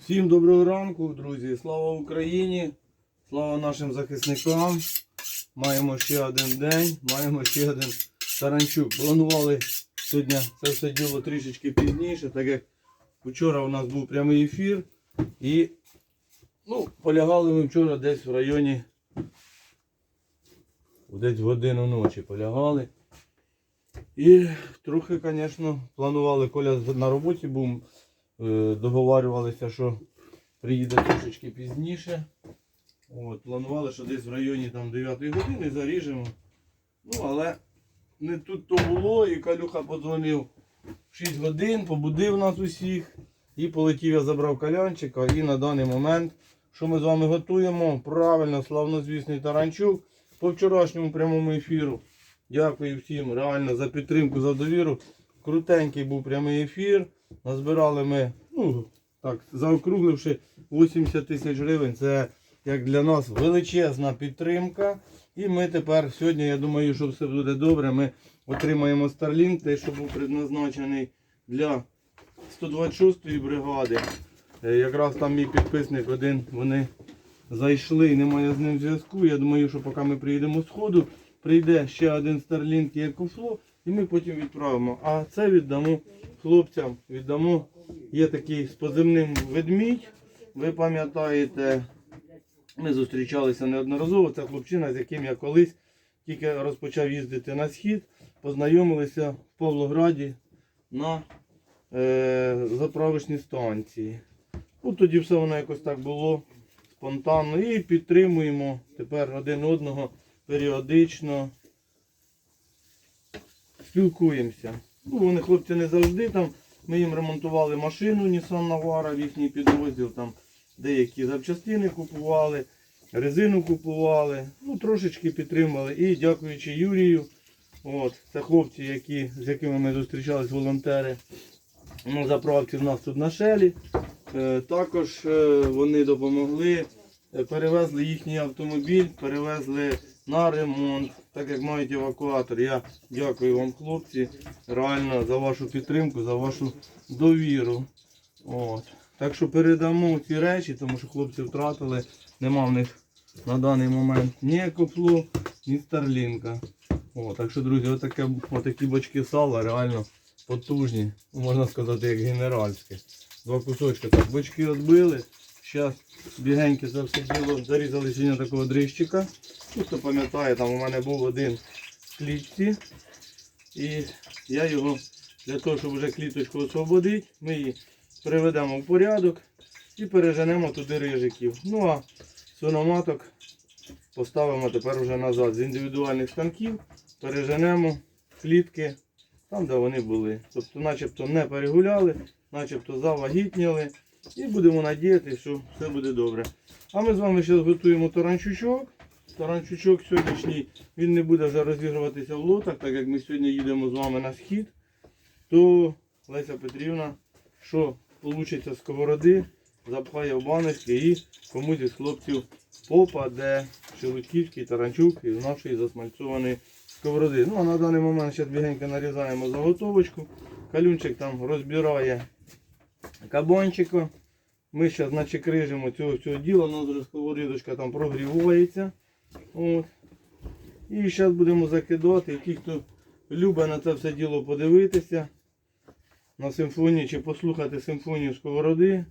Всім доброго ранку, друзі. Слава Україні! Слава нашим захисникам. Маємо ще один день, маємо ще один таранчук. Планували сьогодні це все діло трішечки пізніше, так як вчора у нас був прямий ефір. І ну, полягали ми вчора десь в районі десь годину ночі полягали. І трохи, звісно, планували, Коля на роботі був, договарювалися, що приїде трошечки пізніше. От, планували, що десь в районі там 9 години заріжемо. Ну, але не тут то було, і Калюха подзвонив в 6 годин, побудив нас усіх. І полетів я забрав калянчика. І на даний момент, що ми з вами готуємо, правильно, славнозвісний таранчук по вчорашньому прямому ефіру. Дякую всім реально за підтримку, за довіру. Крутенький був прямий ефір. Назбирали ми, ну так, заокругливши 80 тисяч гривень. Це як для нас величезна підтримка. І ми тепер сьогодні, я думаю, що все буде добре. Ми отримаємо Starlink, той, що був предназначений для 126-ї бригади. Е, Якраз там мій підписник один, вони зайшли немає з ним зв'язку. Я думаю, що поки ми приїдемо з ходу, прийде ще один Starlink і екофло, і ми потім відправимо. А це віддамо хлопцям. Віддамо. Є такий з позивним ведмідь. Ви пам'ятаєте, ми зустрічалися неодноразово. Це хлопчина, з яким я колись тільки розпочав їздити на схід, познайомилися в Павлограді на е, заправочній станції. Ну, тоді все воно якось так було спонтанно. І підтримуємо тепер один одного періодично. Спілкуємося. Ну, вони хлопці не завжди там. Ми їм ремонтували машину Nissan Navara в їхній підрозділ. Там деякі запчастини купували, резину купували. Ну, трошечки підтримали. І дякуючи Юрію. От, це хлопці, які, з якими ми зустрічались, волонтери на заправці в нас тут на шелі. Е, також е, вони допомогли, е, перевезли їхній автомобіль, перевезли на ремонт, так як мають евакуатор. Я дякую вам, хлопці, реально за вашу підтримку, за вашу довіру. От. Так що передамо ці речі, тому що хлопці втратили, нема в них на даний момент ні екофлу, ні старлінка. О, так що, друзі, отаке, отакі бочки сала реально потужні. Можна сказати, як генеральське. Два кусочки так бочки відбили. Зараз бігеньки це все діло зарізали сьогодні такого дрищика. Ну, хто пам'ятає, там у мене був один в клітці. І я його для того, щоб вже кліточку освободити, ми її приведемо в порядок і переженемо туди рижиків. Ну а свиноматок поставимо тепер вже назад з індивідуальних станків, переженемо клітки там, де вони були. Тобто начебто не перегуляли, начебто завагітніли. І будемо надіятися, що все буде добре. А ми з вами зараз готуємо таранчучок. Таранчучок сьогоднішній він не буде вже розігруватися в лотах, так як ми сьогодні їдемо з вами на схід. То Леся Петрівна, що вийде з сковороди, запхає в баночки і комусь із хлопців попаде шелудьківський таранчук із нашої засмальцованої сковороди. Ну а на даний момент зараз бігенько нарізаємо заготовочку. Калюнчик там розбирає кабанчика. Ми зараз начекрижимо цього всього діла, у нас сковорідочка там прогрівається. От. І зараз будемо закидати. Ті, хто любить на це все діло подивитися, на симфонію чи послухати симфонію сковороди.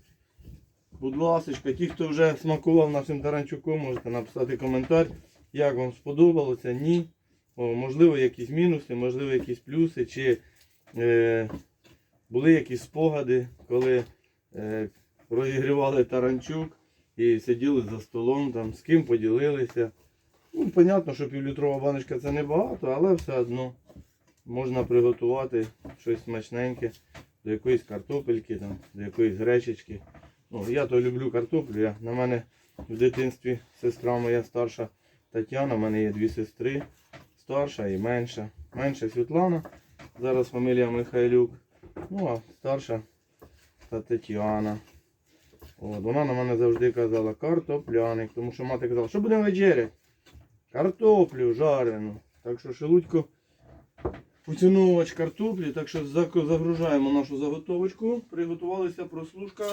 Будь ласка, ті, хто вже смакував нашим таранчуком, можете написати коментар, як вам сподобалося, ні. О, можливо, якісь мінуси, можливо, якісь плюси, чи е, були якісь спогади, коли е, розігрівали таранчук і сиділи за столом, там, з ким поділилися. Ну, Понятно, що півлітрова баночка це небагато, але все одно можна приготувати щось смачненьке до якоїсь картопельки, там, до якоїсь гречечки. Ну, я то люблю картоплю. Я, на мене в дитинстві сестра моя старша Тетяна, в мене є дві сестри, старша і менша. Менша Світлана, зараз фамілія Михайлюк. Ну а старша та Тетяна. От, вона на мене завжди казала картопляник, тому що мати казала, що будемо вечеряти? Картоплю жарену. Так що шелудько поціновувач картоплі, так що загружаємо нашу заготовочку. Приготувалися прослушка.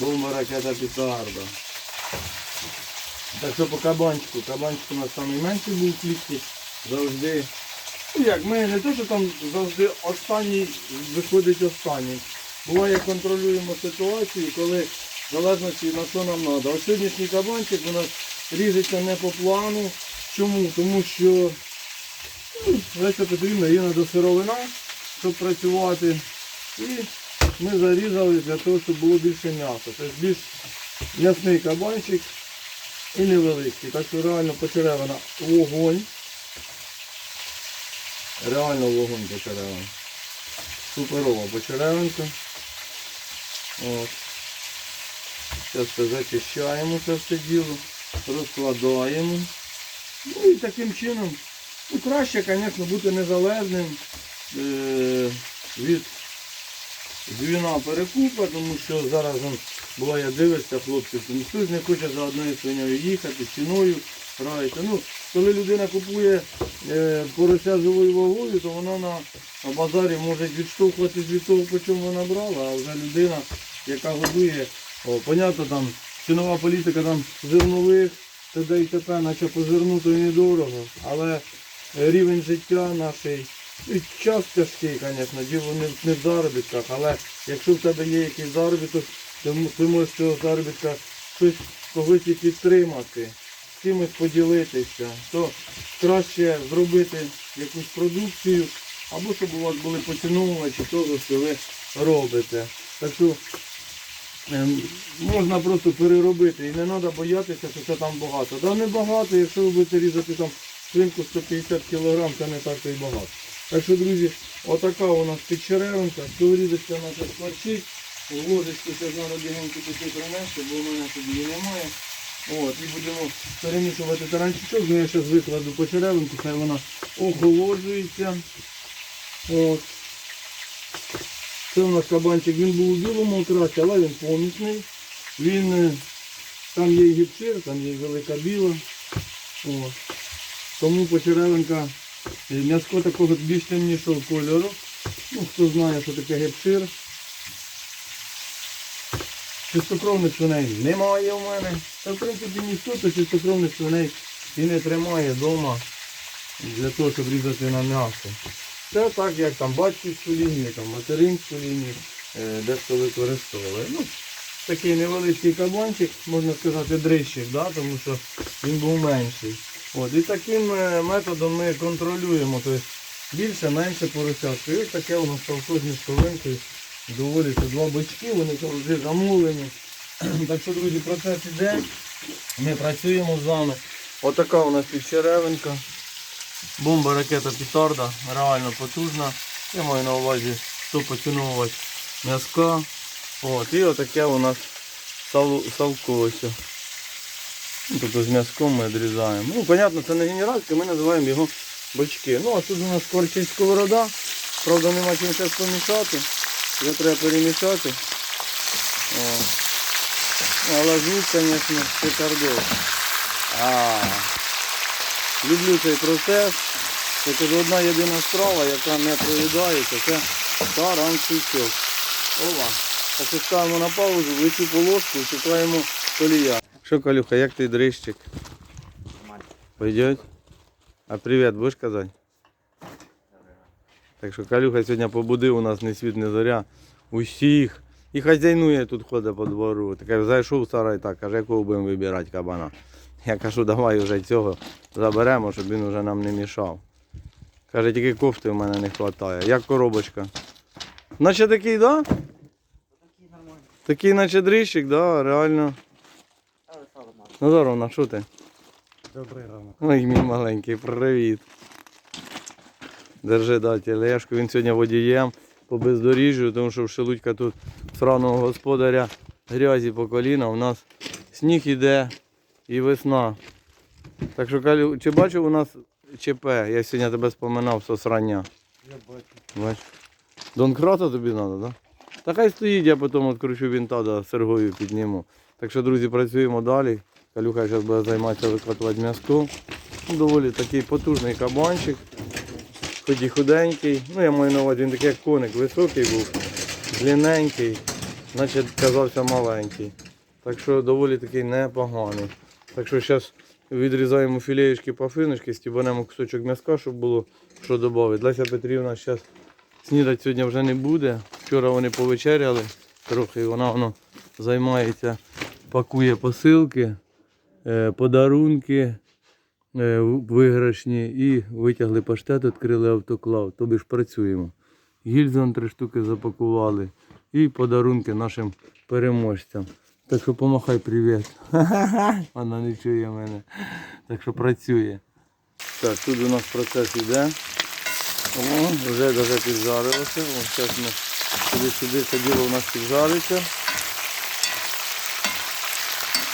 Бомба ракета петарда. Так що по кабанчику. Кабанчик у нас найменший був в клітці. Завжди. Як, ми не то, що там завжди останній виходить останній. Буває, контролюємо ситуацію, коли залежності на що нам треба. Ось сьогоднішній кабанчик у нас ріжеться не по плану. Чому? Тому що ну, Петрівна є надо сировина, щоб працювати. І ми зарізали для того, щоб було більше м'яса. Тобто більш м'ясний кабанчик і невеликий. Так що реально почеревина вогонь. Реально вогонь почеревина. Суперова почеревинка. Зараз зачищаємо це все діло, розкладаємо. Ну і таким чином, ну краще, звісно, бути незалежним е- від звіна перекупа, тому що зараз буває дивишся хлопців, то ніхто не хоче за одною свиньою їхати, ціною грається. Ну, коли людина купує е, порося живою вагою, то вона на, базарі може відштовхуватись від того, по чому вона брала, а вже людина, яка годує, о, понятно, там цінова політика там зернових, т.д. і т.п. наче по зерну то і недорого, але рівень життя нашої і час тяжкий, звісно, діло не в заробітках, але якщо в тебе є якийсь заробіток, то ти можеш цього заробітка щось когось і підтримати, з кимось поділитися, то краще зробити якусь продукцію, або щоб у вас були поціновувачі того, що ви робите. Так що ем, можна просто переробити і не треба боятися, що це там багато. Да не багато, якщо ви будете різати там свинку 150 кг, це не так і багато. Так що, друзі, отака у нас підчеревинка, сковорідочка наша скворчить, ложечку треба бігенько піти принести, бо в мене її немає. От, і будемо перемішувати таранчичок, ну я зараз викладу по черевинку, хай вона охолоджується. От. Це у нас кабанчик, він був у білому окрасі, але він помісний. Він, е, там є і гіпшир, там є велика біла. От. Тому почеревинка Е, М'яско такого більш темнішого кольору. Ну, хто знає, що таке гепшир. Чистокровних свиней немає в мене. Та в принципі ніхто то чистокровних свиней і не тримає вдома для того, щоб різати на м'ясо. Це так, як там батьківську лінію, там материнську лінію, е, дехто використовує. Ну, такий невеличкий кабанчик, можна сказати, дрищик, да? тому що він був менший. От, і таким е, методом ми контролюємо, тобто більше, менше поросятку. І таке у нас колхозні столинки. Доволі це два бочки, вони завжди замовлені. Так що, друзі, процес іде. Ми працюємо з вами. Отака у нас підчеревинка. Бомба ракета Пітарда, реально потужна. Я маю на увазі 100 поціновувач м'язка. От, і отаке у нас сал, салко. Ну, Тобто з м'язком ми відрізаємо. Ну, понятно, це не генеральське, ми називаємо його бочки. Ну, а тут у нас корчить сковорода. Правда, нема чим зараз помішати. Його треба перемішати. О. Ну, Але звук, звісно, шикардос. А. Люблю цей процес. Це кажу, одна єдина страва, яка не проїдається, це таранчучок. Ова. Так ставимо на паузу, вичу полоску і шукаємо колія. Що, Калюха, як ти дрищик? Пойдет? А привіт будеш казати? Так що Калюха сьогодні побудив у нас не світ, не зоря. Усіх. І хазяйнує тут ходить по двору. Таке зайшов в сарай так, каже, якого будемо вибирати кабана. Я кажу, давай вже цього заберемо, щоб він вже нам не мішав. Каже, тільки кофти в мене не вистачає. Як коробочка? Наче такий, да? Такий нормальний. Такий наче дрищик, да, реально. Мало. Назаровна, що ти? Добрий ранок. Ой, мій маленький, привіт. Держи, да, тележку. Він сьогодні водієм по бездоріжжю, тому що в Шелудька тут сраного господаря грязі по коліна. У нас сніг іде і весна. Так що, Калю, чи бачив у нас ЧП? Я сьогодні тебе споминав сосрання. Я бачу. Бач. Донкрата тобі треба, так? Да? Та хай стоїть, я потім відкручу вінта, да, Сергою підніму. Так що, друзі, працюємо далі. Калюха зараз буде займатися викладувати м'яско. Ну, Доволі такий потужний кабанчик. Хоч і худенький. Ну, я маю на увазі, він такий як коник, високий був. длинненький, значить казався маленький. Так що доволі такий непоганий. Так що зараз відрізаємо філеєчки пафиночки, стібанемо кусочок м'яска, щоб було що додати. Леся Петрівна зараз снідати сьогодні вже не буде. Вчора вони повечеряли трохи, вона воно займається, пакує посилки, е, подарунки виграшні і витягли паштет, відкрили автоклав. Тобі ж працюємо. Гільзон три штуки запакували і подарунки нашим переможцям. Так що помахай привіт. Вона не чує мене. Так що працює. Так, тут у нас процес йде. О, вже даже піджарилося. О, зараз ми сюди сюди це діло у нас піджариться.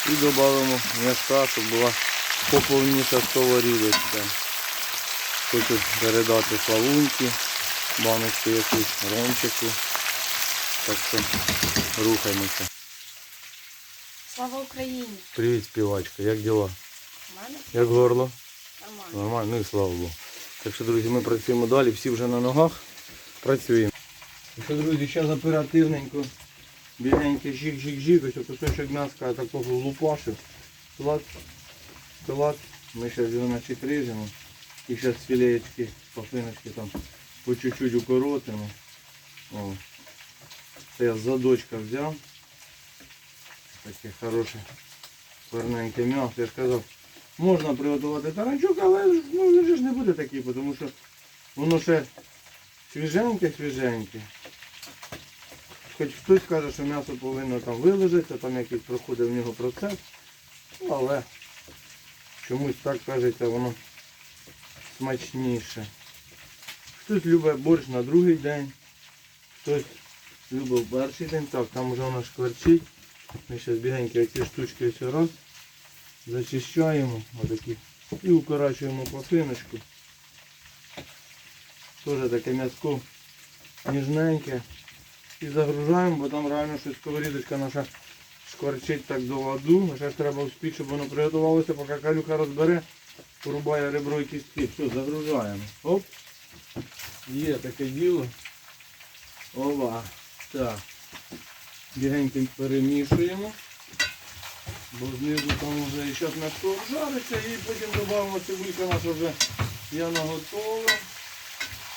І додамо м'яска, щоб була поповніша сковорідочка. Хочу передати славунки, баночку якусь, ромчику. Так що рухаємося. Слава Україні! Привіт, співачка, як діла? Мене Як горло? нормально. Нормально, ну і слава Богу. Так що, друзі, ми працюємо далі, всі вже на ногах. Працюємо. Так що, друзі, зараз оперативненько, біленьке жік-жік-жік, ось кусочок м'яска такого лупашив. Клад. Ми зараз наче ріжемо. І зараз філеєчки, пафиночки там по чуть-чуть укоротимо. О. Я з задочка взяв. Таке хороше верненьке м'ясо. Я ж казав, можна приготувати таранчук, але ну, він ж не буде такий, тому що воно ще свіженьке, свіженьке. Хоч хтось каже, що м'ясо повинно там вилежатися, там якийсь проходить в нього процес. Але чомусь так кажеться, воно смачніше. Хтось любить борщ на другий день, хтось любить перший день. Так, там вже воно шкварчить. Ми зараз бігенькі оці штучки ось раз. Зачищаємо отакі. І укорачуємо пафиночку. Теж таке м'яско ніжненьке. І загружаємо, бо там реально щось сковорідочка наша шкварчить так до ладу. Ж треба успіти, щоб воно приготувалося, поки калюка розбере, порубає ребро і кістки. Все, загружаємо. Оп. Є таке діло. Ова. Так. Бігенько перемішуємо. Бо знизу там вже і зараз м'ясо обжариться і потім додамо цибулька наша вже яна готова.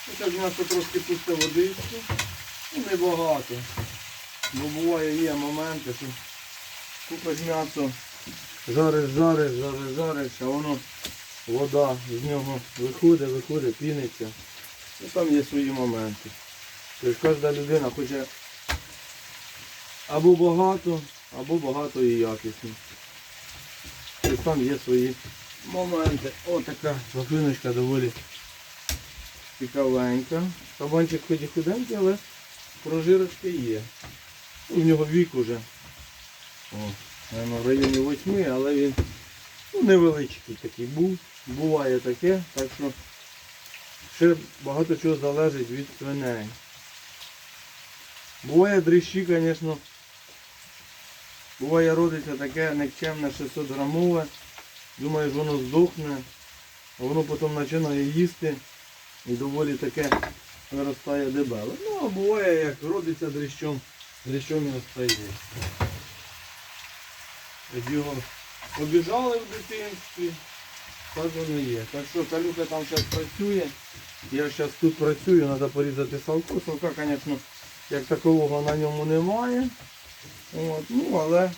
І так м'ясо трошки пусте водички. Ну небагато. Бо буває є моменти, що купиш м'ясо, жариш, жариш, жариш, жариш, а воно вода з нього виходить, виходить, піниться. Ну там є свої моменти. Тобто кожна людина хоче або багато, або багато і якісно. Тобто там є свої моменти. Отака шафиночка доволі цікавенька. Кабанчик хоч і худенький, але прожирочки є. У нього вік уже. О, наверно, в районі восьми, але він ну, невеличкий такий був. Буває таке, так що ще багато чого залежить від свиней. Буває дрищі, звісно, буває родиться таке никчемне 600 грамове. Думаєш, воно здохне, а воно потім починає їсти і доволі таке виростає дебеле. Ну, а буває, як родиться дрищом, дрищом і остає. Його обіжали в дитинстві, так воно є. Так що калюка там зараз працює. Я зараз тут працюю, треба порізати салко. Салка, звісно, як такового на ньому немає. От, ну, але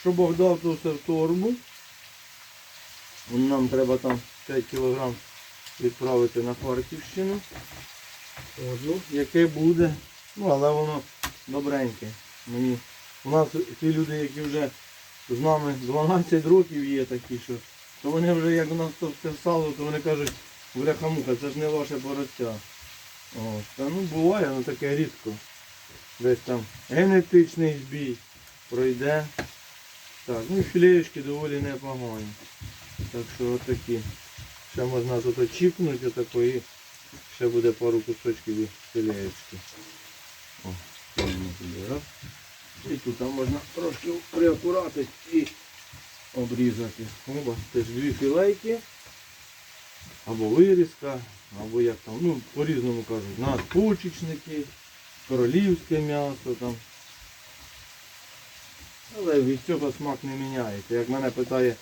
що Бог дав, то все в торбу. Нам треба там 5 кг відправити на Харківщину. От, ну, яке буде. Ну, але воно добреньке. Мені. У нас ті люди, які вже з нами 12 років є такі, що то вони вже як у нас то все то вони кажуть, бляха-муха, це ж не ваше пороття. От. Та ну буває, ну таке рідко. Десь там генетичний збій пройде. Так, ну і філеєчки доволі непогані. Так що отакі. Ще можна тут очіпнути отакої. Ще буде пару кусочків філеєчки. О, раз. І тут можна трошки приакуратити і обрізати. Оба, теж дві філейки. Або вирізка, або як там, ну, по-різному кажуть, надпочечники. королівське м'ясо там. Але від цього смак не міняється. Як мене питає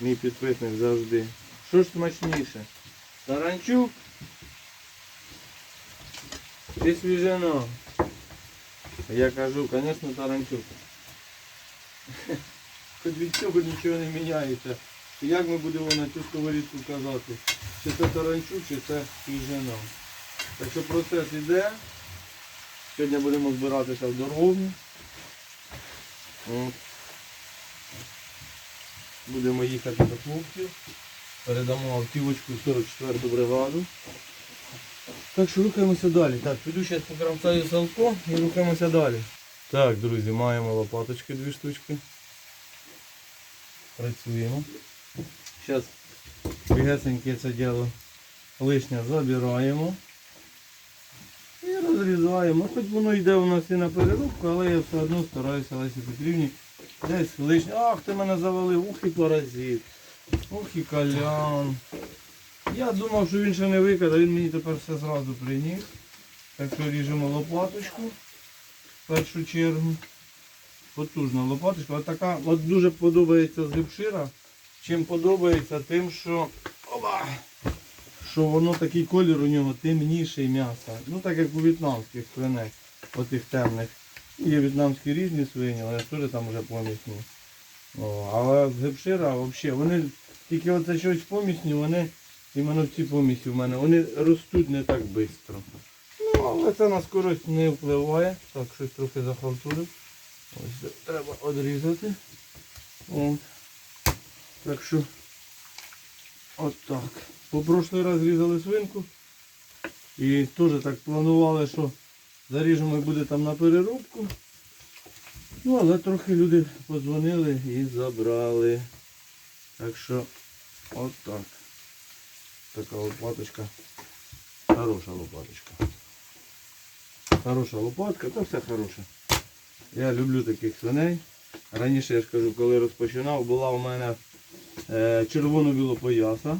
мій підписник завжди. Що ж смачніше? Таранчук чи свіжина? Я кажу, звісно, таранчук. Хоч від цього нічого не міняється. Як ми будемо на цю сковорідку казати? Чи це таранчук, чи це свіжина? Так що процес іде. Сьогодні будемо збиратися в дорогу. Будемо їхати до хлопців. Передамо автівочку 44-ту бригаду. Так що рухаємося далі. Так, піду зараз покрамцаю салко і рухаємося далі. Так, друзі, маємо лопаточки дві штучки. Працюємо. Зараз бігесеньке це діло лишнє забираємо. І розрізаємо. Хоч воно йде у нас і на переробку, але я все одно стараюся Лесі Петрівні десь лишнє. Ах, ти мене завалив, ух і паразит. Ух і калян. Я думав, що він ще не викидав, він мені тепер все зразу приніс. Так що ріжемо лопаточку в першу чергу. Потужна лопаточка. От така, от дуже подобається з гіпшира. Чим подобається тим, що Опа! що воно такий колір у нього темніший м'яса. Ну так як у в'єтнамських свиней, отих темних. Є в'єтнамські різні свині, вони теж там вже помісні. О, але гепшира взагалі, вони тільки оце щось помісні, вони іменно в ці помісі в мене, вони ростуть не так швидко. Ну, але це на скорость не впливає. Так, щось трохи захалтурив. Ось це треба одрізати. От. Так що от так. По прошлий раз різали свинку. І теж так планували, що заріжемо і буде там на переробку. Ну, але трохи люди подзвонили і забрали. Так що от так. Така лопаточка. Хороша лопаточка. Хороша лопатка, то все хороше. Я люблю таких свиней. Раніше я ж кажу, коли розпочинав, була у мене е, червоно-білопояса.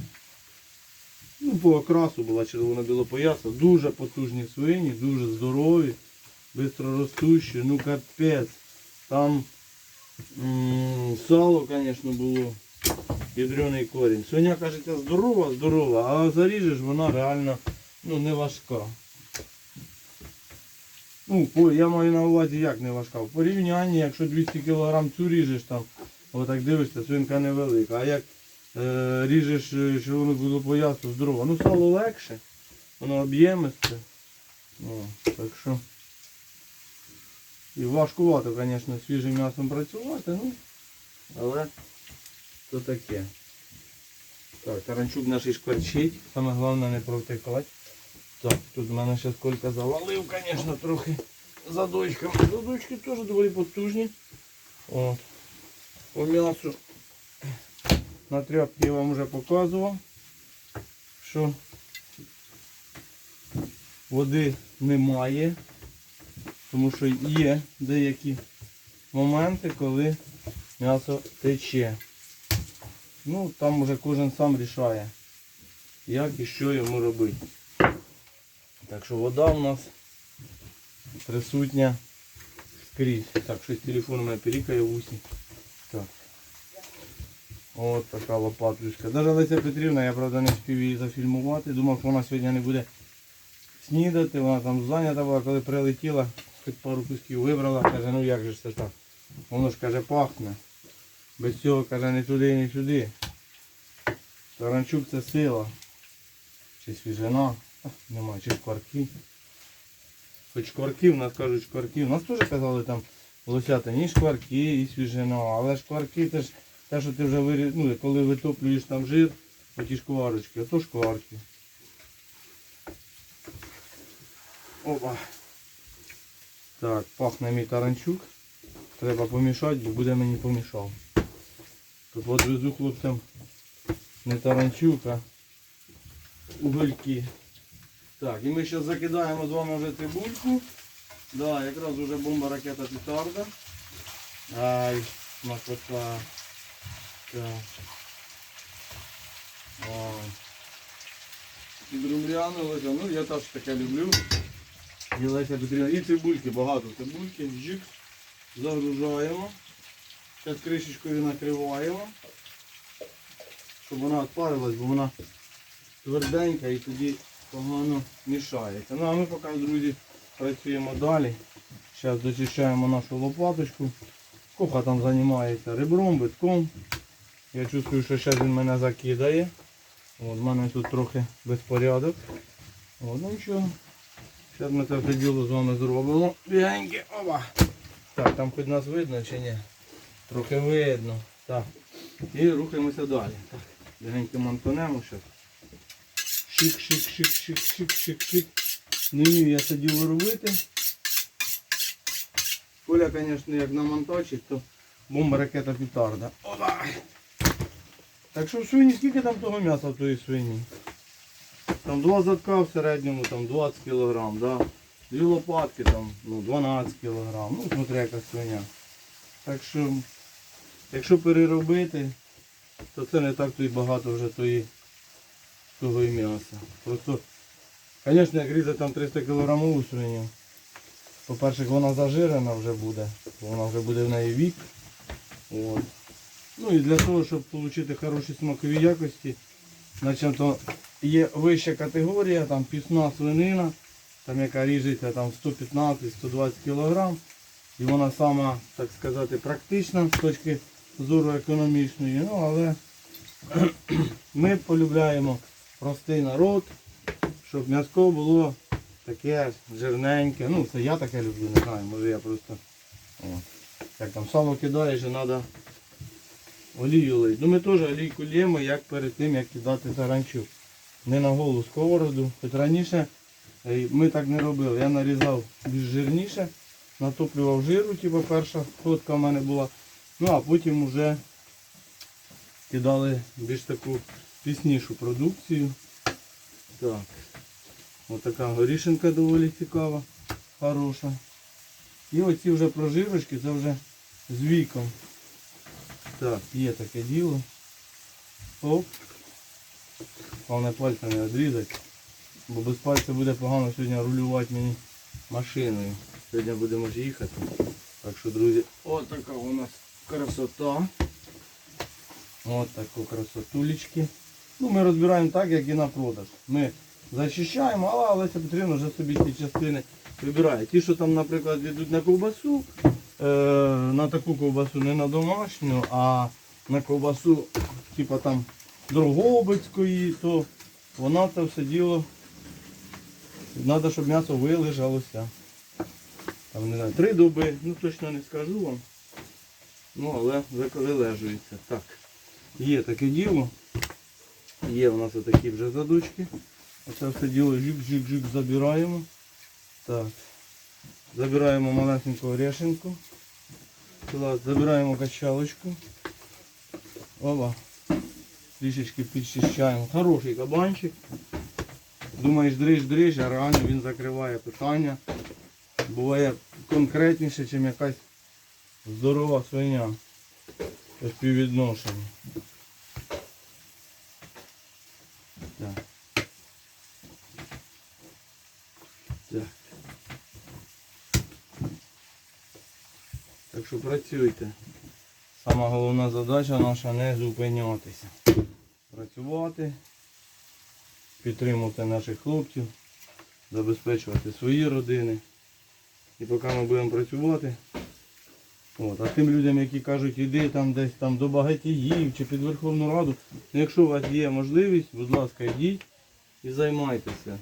Ну, по окрасу була червоно-білопояса. Дуже потужні свині, дуже здорові, швидко ростущі, ну капець. Там м, сало, звісно, було. Ядрений корінь. Свиня, кажеться, здорова, здорова, а заріжеш вона реально ну, не важка. Ну, я маю на увазі як не важка. В порівнянні, якщо 200 кг цю ріжеш там, отак дивишся, свинка невелика. А як е, ріжеш, е, було поясу здорово. Ну сало легше, воно об'ємисте. Так що. І важкувато, звісно, свіжим м'ясом працювати, ну, але то таке. Так, таранчук наш шкварчить. Саме головне не провтикати. Так, тут в мене ще скільки завалив, звісно, трохи задочками. Задочки теж доволі потужні. От. По м'ясу на тряпці я вам вже показував, що води немає, тому що є деякі моменти, коли м'ясо тече. Ну, там вже кожен сам рішає, як і що йому робити. Так що вода у нас присутня скрізь. Так, щось телефон у мене пірікає в усі. Так. От така лопаточка. Даже Леся Петрівна, я правда не встиг її зафільмувати. Думав, що вона сьогодні не буде снідати, вона там зайнята була, коли прилетіла, хоч пару кусків вибрала, каже, ну як же це так? Воно ж каже пахне. Без цього каже не туди, ні сюди. Таранчук це сила. Чи свіжина. Немає, чи шкварки. Хоч шкварки, в нас кажуть шкварки. У нас теж казали там лосята, ні шкварки і свіжина. Але шкварки це ж те, що ти вже вирі... ну, коли витоплюєш там жир, оті шкварочки, ото шкварки. Опа. Так, пахне мій таранчук. Треба помішати, бо буде мені помішав. Тут відвезу хлопцям не таранчук, а угольки. Так, і ми зараз закидаємо з вами вже цибульку. Да, якраз вже бомба ракета петарда. Ай. Ой. Підрумлянулося. Ну я теж таке люблю. І Леся Петрівна. І цибульки, багато цибульки. Жик. Загружаємо. Зараз кришечкою накриваємо. Щоб вона відпарилась, бо вона тверденька і тоді погано мішається. Ну а ми поки, друзі, працюємо далі. Зараз дочищаємо нашу лопаточку. Коха там займається ребром, битком. Я чувствую, що зараз він мене закидає. От, в мене тут трохи безпорядок. От, ну нічого. Зараз ми це все діло з вами зробимо. Бігеньки, оба. Так, там хоч нас видно чи ні? Трохи видно. Так. І рухаємося далі. Так. Легенько мантонемо зараз. Шик, шик, шик, шик, шик, шик, шик. Не вмію я діло робити. Коля, звісно, як намонточить, то бомба ракета петарда. Опа! Так що в свині, скільки там того м'яса в тої свині? Там два задка в середньому, там 20 кг, да? Дві лопатки там, ну, 12 кг, ну смотри яка свиня. Так що, якщо переробити, то це не так то й багато вже тої, того і м'яса. Просто, звісно, як різати там 300 кг свиню, по-перше, вона зажирена вже буде, вона вже буде в неї вік. От. Ну і для того, щоб отримати хороші смакові якості, значить, то є вища категорія, там пісна свинина, там яка ріжеться там 115-120 кг. І вона сама, так сказати, практична з точки зору економічної. Ну, але ми полюбляємо простий народ, щоб м'яско було таке жирненьке. Ну, це я таке люблю, не знаю, може я просто. О. Як там сало кидаєш, і треба олію лить. Ну ми теж олійку лємо, як перед тим, як кидати таранчу. Не на голу сковороду. Хоч раніше е, ми так не робили. Я нарізав більш жирніше, натоплював жиру, типу перша ходка в мене була. Ну а потім вже кидали більш таку піснішу продукцію. Так. Ось така горішенка доволі цікава, хороша. І оці вже прожирочки, це вже з віком. Так, є таке діло. Оп. Головне пальця не відрізати. Бо без пальця буде погано сьогодні рулювати мені машиною. Сьогодні будемо ж їхати. Так що, друзі, от така у нас красота. От таку красотулечки. Ну, ми розбираємо так, як і на продаж. Ми зачищаємо, але Олеся Петрівна вже собі ці частини вибирає. Ті, що там, наприклад, йдуть на ковбасу, е, на таку ковбасу не на домашню, а на ковбасу, типа там Дрогобицької, то вона це все діло. Треба, щоб м'ясо вилежалося. Там, не знаю, три доби, ну точно не скажу вам. Ну, але ви- вилежується. Так. Є таке діло. Є у нас отакі вже задочки. Оце все діло жик-жик-жик забираємо. Так. Забираємо малесеньку решенку. Забираємо качалочку. Опа. Трішечки підчищаємо. Хороший кабанчик. Думаєш, дриж-дриж, а реально він закриває питання. Буває конкретніше, ніж якась здорова свиня. По співвідношенню. Так. Так. Так що працюйте. Сама головна задача наша не зупинятися. Працювати, підтримувати наших хлопців, забезпечувати свої родини. І поки ми будемо працювати, От, а тим людям, які кажуть, іди там десь там до багатіїв чи під Верховну Раду, ну, якщо у вас є можливість, будь ласка, йдіть і займайтеся.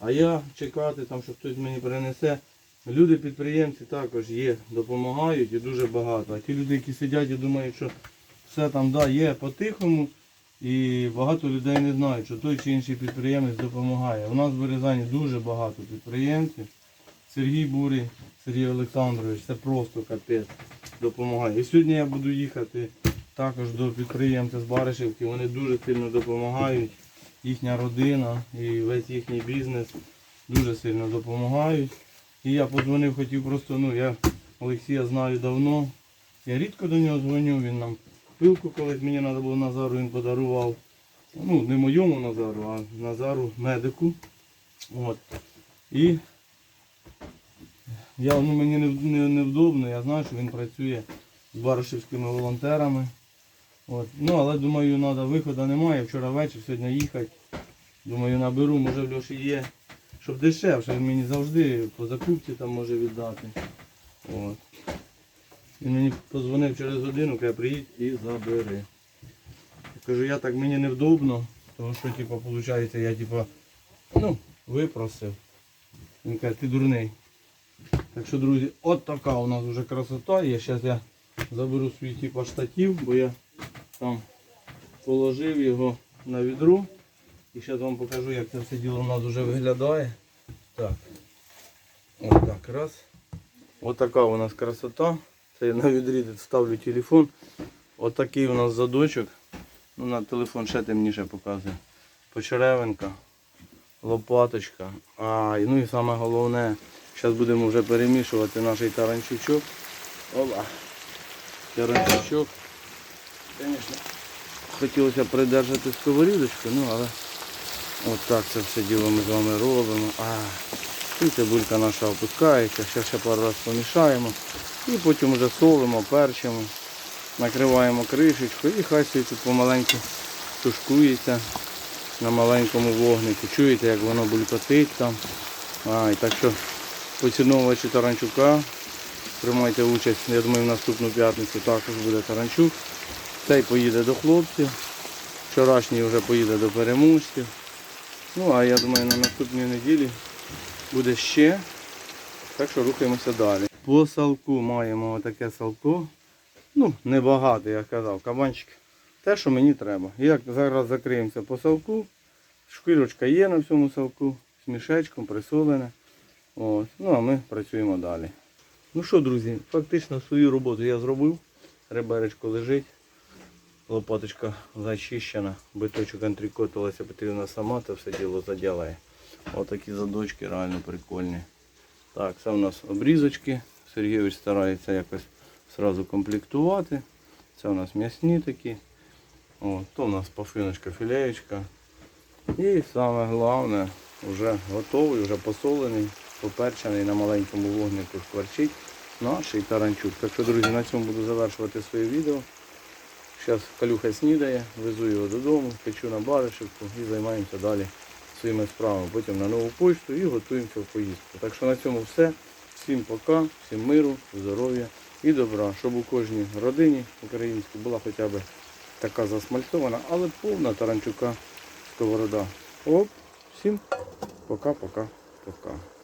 А я чекати, там, що хтось мені принесе. Люди-підприємці також є, допомагають і дуже багато. А ті люди, які сидять і думають, що все там да, є по-тихому, і багато людей не знають, що той чи інший підприємець допомагає. У нас в Березані дуже багато підприємців. Сергій Бурий, Сергій Олександрович, це просто капець допомагає. І сьогодні я буду їхати також до підприємця з Баришівки. Вони дуже сильно допомагають. Їхня родина і весь їхній бізнес дуже сильно допомагають. І я подзвонив, хотів просто, ну я Олексія знаю давно. Я рідко до нього дзвоню, він нам пилку колись мені треба було Назару, він подарував. Ну, не моєму Назару, а Назару медику. От. І Я, ну, мені не, не, невдобно, я знаю, що він працює з баришівськими волонтерами. От. Ну, але думаю, треба, виходу немає. Вчора вечір, сьогодні їхати. Думаю, наберу, може в Льоші є. Щоб дешевше, він мені завжди по закупці там може віддати. От. Він мені подзвонив через годину, каже, приїдь і забери. Я кажу, я так мені невдобно, тому що, типу, виходить, я типу, ну, випросив. Він каже, ти дурний. Так що, друзі, от така у нас вже красота є. Зараз я заберу свій типу штатів, бо я там положив його на відру. І зараз вам покажу, як це все діло у нас вже виглядає. Так. Ось так, раз. Ось така у нас красота. Це я на відрі ставлю телефон. Ось такий у нас задочок. Ну, на телефон ще темніше показує. Почеревинка, лопаточка. А, ну і саме головне, зараз будемо вже перемішувати наш таранчучок. Оба. Таранчучок. Звісно, хотілося придержати сковорідочку, ну але от так це все діло ми з вами робимо. А, і цибулька наша опускається, ще ще пару разів помішаємо. І потім вже солимо, перчимо, накриваємо кришечку і хай собі тут помаленьку тушкується на маленькому вогнику. Чуєте, як воно булькотить там. А, і так що поціновувачі таранчука. Приймайте участь, я думаю, в наступну п'ятницю також буде таранчук. Цей поїде до хлопців. Вчорашній вже поїде до переможців. Ну а я думаю на наступній неділі буде ще. Так що рухаємося далі. По салку маємо отаке салко. Ну, небагато, я казав, кабанчик. Те, що мені треба. Як зараз закриємося по салку. Шкірочка є на всьому салку, з мішечком, присолене. От. Ну а ми працюємо далі. Ну що, друзі, фактично свою роботу я зробив. Реберечко лежить. Лопаточка зачищена, биточок антрикотилася, потрібно сама, це все діло заділає. Отакі задочки реально прикольні. Так, це у нас обрізочки. Сергійович старається якось сразу комплектувати. Це у нас м'ясні такі. О, то у нас пафиночка, філеєчка. І саме головне, вже готовий, вже посолений, поперчений на маленькому вогнику шкварчить наш таранчук. Так що, друзі, на цьому буду завершувати своє відео. Зараз калюха снідає, везу його додому, печу на баришівку і займаємося далі своїми справами. Потім на нову почту і готуємося в поїздку. Так що на цьому все. Всім пока, всім миру, здоров'я і добра, щоб у кожній родині українській була хоча б така засмальцована, але повна таранчука сковорода. Оп, всім пока-пока-пока.